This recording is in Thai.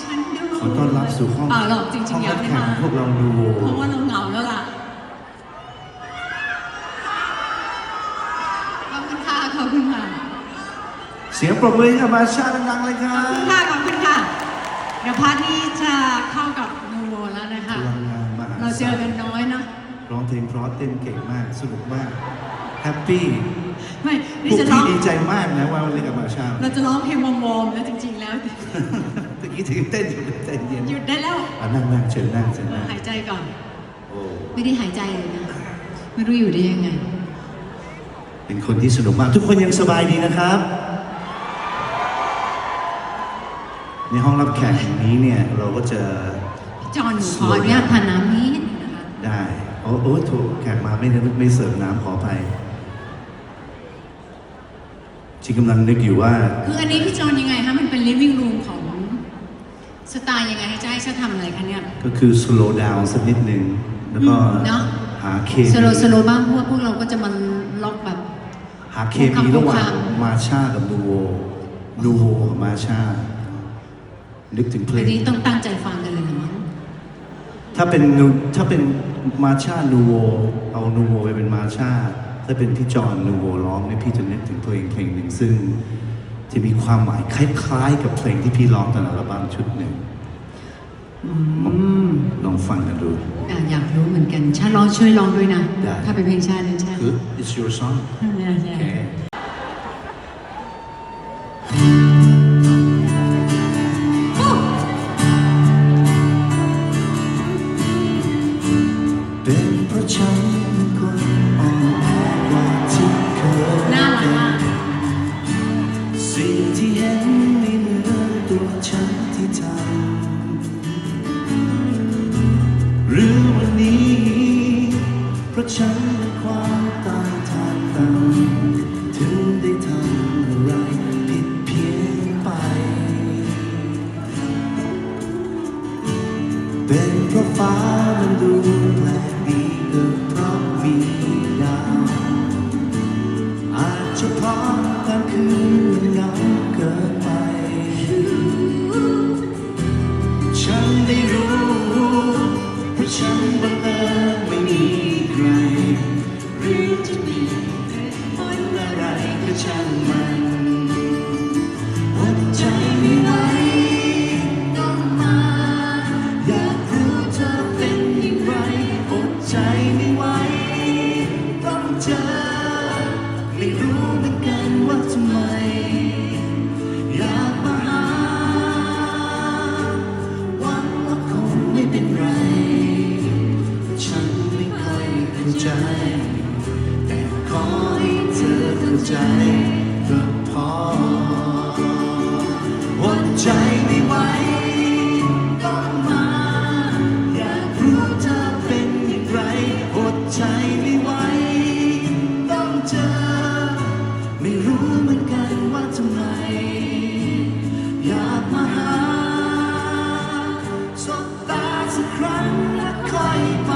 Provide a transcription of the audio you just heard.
ฉันด้วยขอต้อนรับสู่ห้องเปล่าหรอกจริงห้องๆอยากให้แข่งมาพวกเราดูโวเพราะว่าเราเหงาแล้วล่ะขอบคุณค่ะขอบคุณค่ะเสียงปรบมือให้กับมาชาดังๆเลยคขรัอบบคุณค่ะขอบคุณค่ะเดี๋ยวพาร์ทนี้จะเข้ากับนูโวแล้วนะคะ พลังงานมหาศาลเราเจอกันน้อยเนอะร้องเพลงเพราะเต้นเก่งมากสนุกมากแฮปปี้ไม่พนี่วกจะร้พี่องดีใจมากนะว่าวันเล่นกับมาชาเราจะร้องเพลงวอร์มๆแล้วจริงๆแล้วตะ กี้ถึงเต้นอยู่เต้นเย็นหยุดได้แล้วอะนั่งนั่งเชิญนั่งเชิญนั่งหายใจก่อน โอ้ไม่ได้หายใจเลยนะไม่รู้อยู่ได้ยังไง เป็นคนที่สนุกมากทุกคนยังสบายดีนะครับ ในห้องรับแขกแห่งนี้เนี่ย เราก็จะจอห์นหนูขออนุญาตทานน้ำนี้นิดนึงนะคะได้โอ้โอ้ถูกแขกมาไม่ได้ไม่เสิร์ฟน้ำขอไปจริงกำลังนึกอยู่ว่า คืออันนี้พี่จอห์นยังไงคะมันเป็น living room ของ สไตล์ยังไงจะให้ฉันทำอะไรคะเนี่ย ก็คือ slow down สักนิดหนึ่งแล้วก็อืมเนอะ หาเคมีสโลสโลบ้างเพราะว่าพวกเราก็จะมันล็อกแบบ หาเคมีระหว่างคำมาชากับนูโวนูโวกับมาชา นึกถึงเพลอังนนี้ต้องตั้งใจฟังกันเลยนะมั้งถ้าเป็นนูถ้าเป็นมาชานูโวเอานูโวไปเป็นมาชาถ้าเป็นพี่จอห์นนูโวร้องเนี่ยพี่จะนึกถึงเพลงเพลงหนึ่งซึ่ง จะมีความหมายคล้ายๆ กับเพลงที่พี่ร้องตอนอัลบั้มชุดหนึ่งอืมลองฟังกันดูอะอยากรู้เหมือนกันชาลองช่วยลองด้วยนะได้ถ้าเป็นเพลงชาติเนี่ยชาคือ it's your song เนี่ย ฉันเป็นความตายทางต่ำถึงได้ทำอะไรผิดเพี้ยนไป เป็นเพราะฟ้ามันดูแปลกดีหรือเพราะมีดาวอาจจะเพราะกลางคืนมันเหงาเกินไป ฉันได้รู้เพราะฉันบัง เข้าใจ แต่ขอให้เธอเข้าใจก็พออดใจไม่ไหวต้องมา อยากรู้เธอเป็นอย่างไรอดใจไม่ไหวต้องเจอ ไม่รู้เหมือนกันว่าทำไม อยากมาหาสบตาสักครั้งและค่อยไป